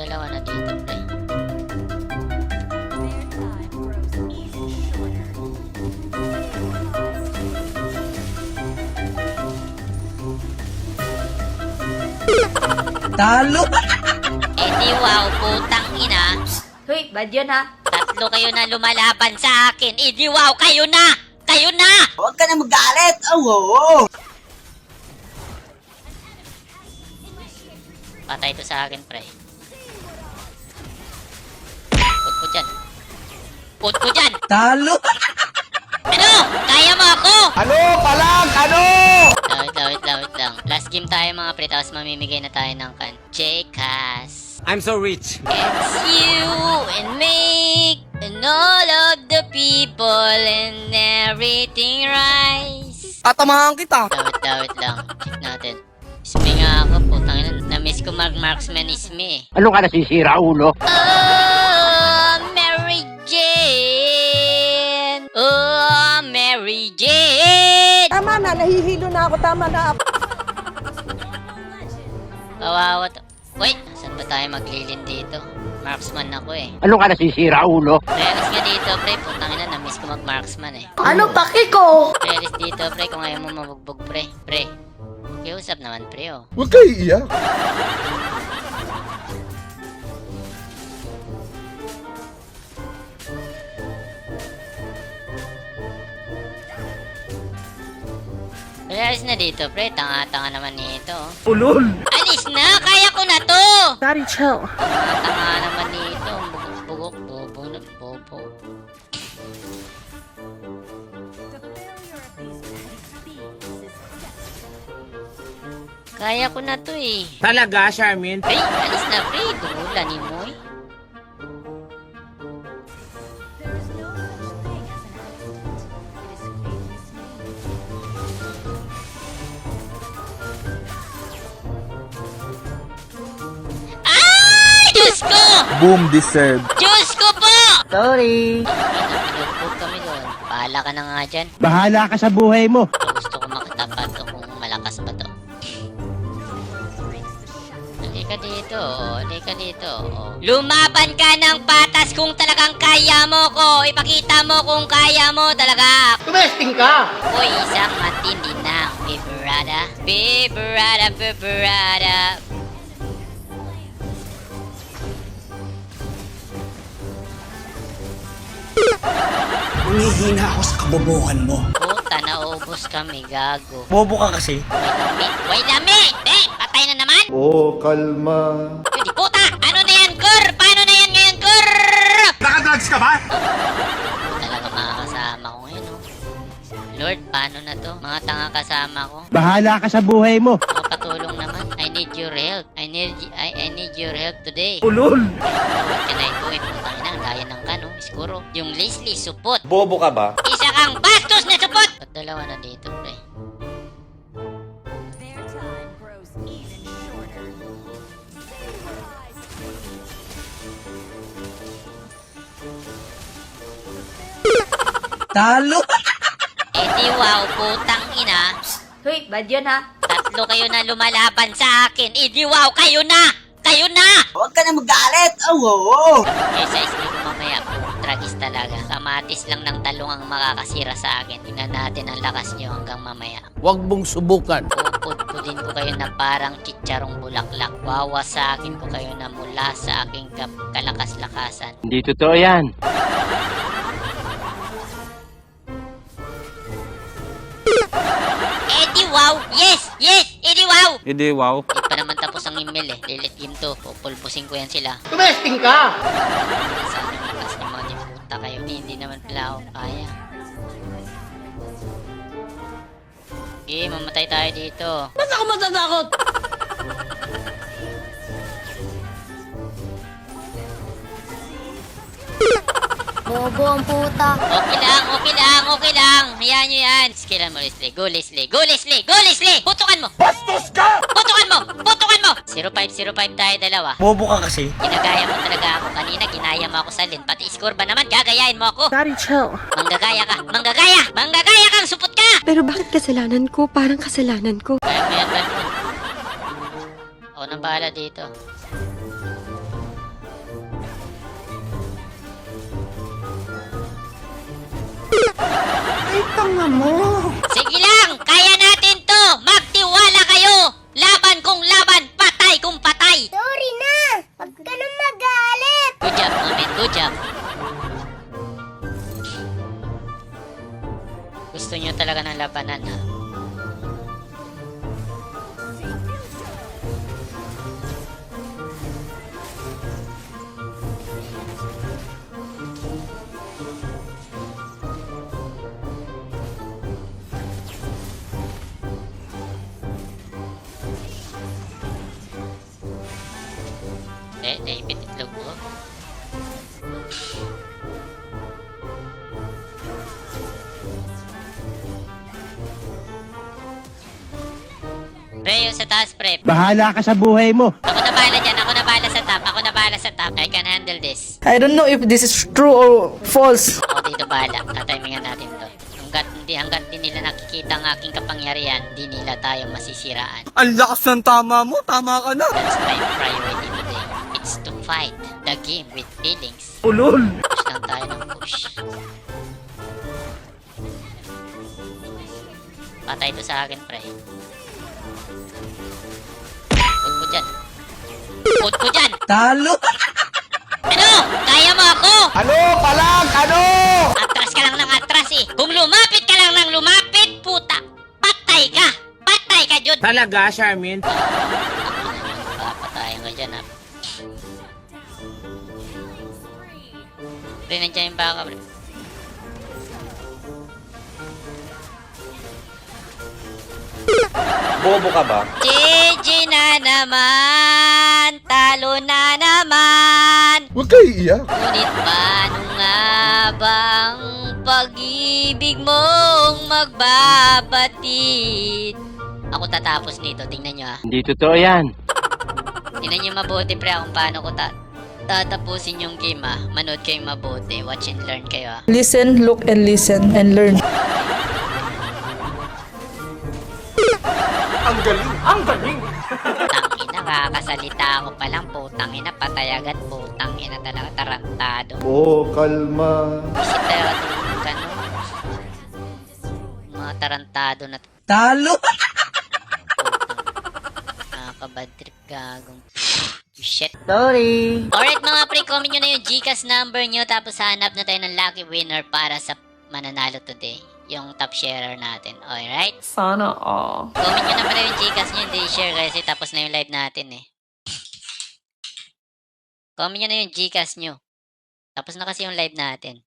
dalawa na dito, pre. Talo! Eh di wow, putang ina. Hoy, bad yun ha. Tatlo kayo na lumalaban sa akin. Eh di wow, kayo na! Kayo na! Huwag ka na magalit! Oh, oo! Patay to sa akin, pre. Put ko dyan! Talo! Ano? Kaya mo ako! Ano? Palag! Ano? Wait lang, wait lang, wait lang. Last game tayo mga pre, tapos mamimigay na tayo ng kan. Jcas. I'm so rich. It's you and me and all of the people and everything rise. Tatamahan kita! Wait lang, wait lang. Check natin. Isme nga ako, putang ina. Na-miss ko mag marksman isme. Ano ka nasisira, ulo? Oh, Tama na, nahihilo na ako. Tama na. Kawawa to. Wait, saan ba tayo maglilin dito? Marksman ako eh. Ano ka nasisira, ulo? Relis nga dito, pre. Putang ina, na-miss ko mag-marksman eh. Ano paki ko? Relis dito, pre, kung ayaw mo mabugbog, pre. Pre. Kiusap naman, pre, oh. Huwag kayo iiyak. Relis na dito, pre. Tanga-tanga naman nito. Ulol! Alis na! Kaya ko na to! Daddy, chill. Tanga naman nito. Bugok-bugok. Bobo na bobo. The failure of these beings is Kaya ko na to eh. Talaga, Charmin? Pre, alis na pre. Dula ni Diyos ko! Boom deserve. Diyos ko po! Sorry! Pinagpog kami doon. Bahala ka na nga dyan. Bahala ka sa buhay mo. Gusto ko makatapat to kung malakas ba to. Halika dito, oh. halika dito. oh. Lumaban ka ng patas kung talagang kaya mo ko. Ipakita mo kung kaya mo talaga. Tumesting ka! Uy, isang matindi na, biberada. Biberada, biberada. Humihina ako sa kabobohan mo. Puta, naubos kami, gago. Bobo ka kasi. Lami. Way lami! Eh, patay na naman! Oh, kalma. Hindi, puta! Ano na yan, Kur? Paano na yan ngayon, Kur? Nakadrugs ka ba? Talaga makakasama ko ngayon, oh. Lord, paano na to? Mga tanga kasama ko. Bahala ka sa buhay mo. Makapatulong naman. I need your help. I need I, I need your help today. Ulol! What can I Yung Leslie, supot. Bobo ka ba? Isa kang bastos na supot! Ba't dalawa na dito, pre? Talo! Eh di wow, putang ina. Hoy, bad yun ha. Tatlo kayo na lumalaban sa akin. Eh di wow, kayo na! Kayo na! Huwag ka na magalit! Oh, oo! Eh, sa isli tragis talaga. Kamatis lang ng talong ang makakasira sa akin. Tingnan natin ang lakas nyo hanggang mamaya. Huwag mong subukan. Pupudpudin ko kayo na parang chicharong bulaklak. Wawasakin ko kayo na mula sa aking kap- kalakas-lakasan. Hindi totoo yan. Eddie wow! Yes! Yes! Eddie wow! Hindi, wow. Hindi pa naman tapos ang email eh. Lilit game to. Pupulpusin ko yan sila. Tumesting ka! Sa Hindi naman pala ako kaya. Okay, mamatay tayo dito. Ba't ako matatakot? Bobo ang puta. Okay lang, okay lang, okay lang. Hayaan nyo yan. Skillan mo, Leslie. Go, Leslie. Go, Leslie. Go, Leslie. Putukan mo. Bastos ka! Putukan mo. Putukan ko! 0-5-0-5 tayo dalawa. Bobo ka kasi. Ginagaya mo talaga ako kanina. Ginaya mo ako sa lin. Pati score ba naman? Gagayain mo ako. Daddy, chill. Manggagaya ka. Manggagaya! Manggagaya kang supot ka! Pero bakit kasalanan ko? Parang kasalanan ko. Ayan, ayan, ayan. Ako nang bahala dito. Ay, tanga mo! Gusto niyo talaga ng labanan, ha? Pre, yung sa taas, pre. Bahala ka sa buhay mo. Ako na bahala dyan. Ako na bahala sa top. Ako na bahala sa top. I can handle this. I don't know if this is true or false. Ako dito bahala. Tatimingan natin to. Hanggat hindi, hanggat di nila nakikita ang aking kapangyarihan, di nila tayo masisiraan. Ang lakas ng tama mo. Tama ka na. That's my priority today. It's to fight the game with feelings. Ulol. Push lang tayo ng push. Patay to sa akin, pre. Talo. Ano? Kaya mo ako! Ano? Palag! Ano? Atras ka lang ng atras eh. Kung lumapit ka lang ng lumapit, puta, patay ka! Patay ka, Jud! Talaga, Charmin? Papatayin ka dyan, ha? Pre, nandiyan yung baka, pre. Bobo ka ba? GG na naman! Talo na naman! Huwag kayo iiyak. Ngunit paano nga bang pag-ibig mong magbabatid? Ako tatapos nito, tingnan nyo ah. Hindi totoo yan. Tingnan nyo mabuti pre kung paano ko ta tatapusin yung game ah. Manood kayong mabuti, watch and learn kayo ah. Listen, look, and listen, and learn. Ang galing. Ang galing. Tangina, kakasalita ako pa lang, putang ina, patay agad, putang ina talaga, tarantado. Oh, kalma. Isip talaga itong ganun. Mga tarantado na Talo. Nakakabad trip gagong. Shit. Sorry. Alright mga pre, comment nyo na yung Gcash number nyo tapos hanap na tayo ng lucky winner para sa mananalo today. Yung top sharer natin. Alright? Sana all. Comment nyo na pala yung Gcash nyo, hindi share kasi tapos na yung live natin eh. Comment nyo na yung Gcash nyo. Tapos na kasi yung live natin.